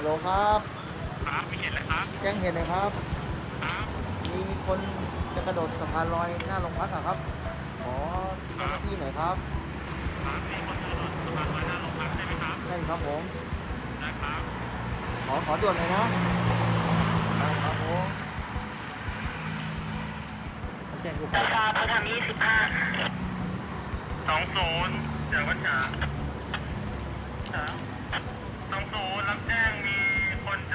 ฮัลโหลครับครับมีเห็นแล้วครับ แจ้งเหตุหน่อยครับครับมีคนจะกระโดดสะพานลอยหน้าโรงพักอะครับขอเจ้าหน้าที่หน่อยครับครับมีคนกระโดดสะพานลอยหน้าโรงพักใช่ไหมครับใช่ครับผมนะครับ ขอขอด่วนเลยนะได้ครับผมแจ้งกูไปตาพระธรรมยี่สิบห้าสองศูนย์จากวัดฉาสองศูนย์รับแจ้งมีคน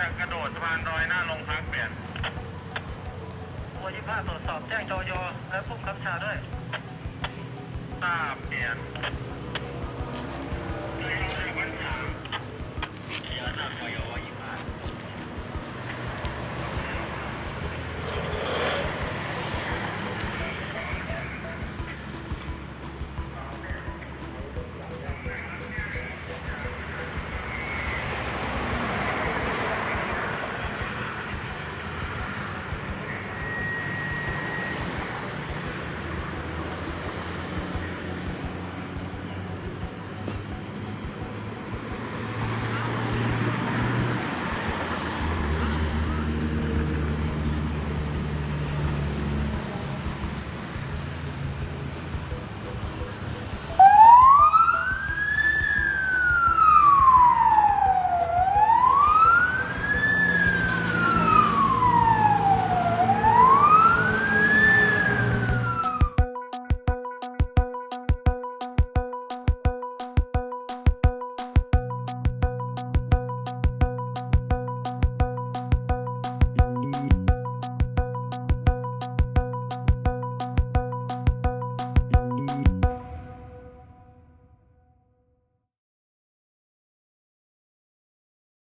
จะกระโดดสะพานลอยหน้าโรงพักเปลี่ยนตัวยี่ห้าตรวจสอบแจ้งจอยและผู้ค้ำชาด้วยทราบเปลี่ยน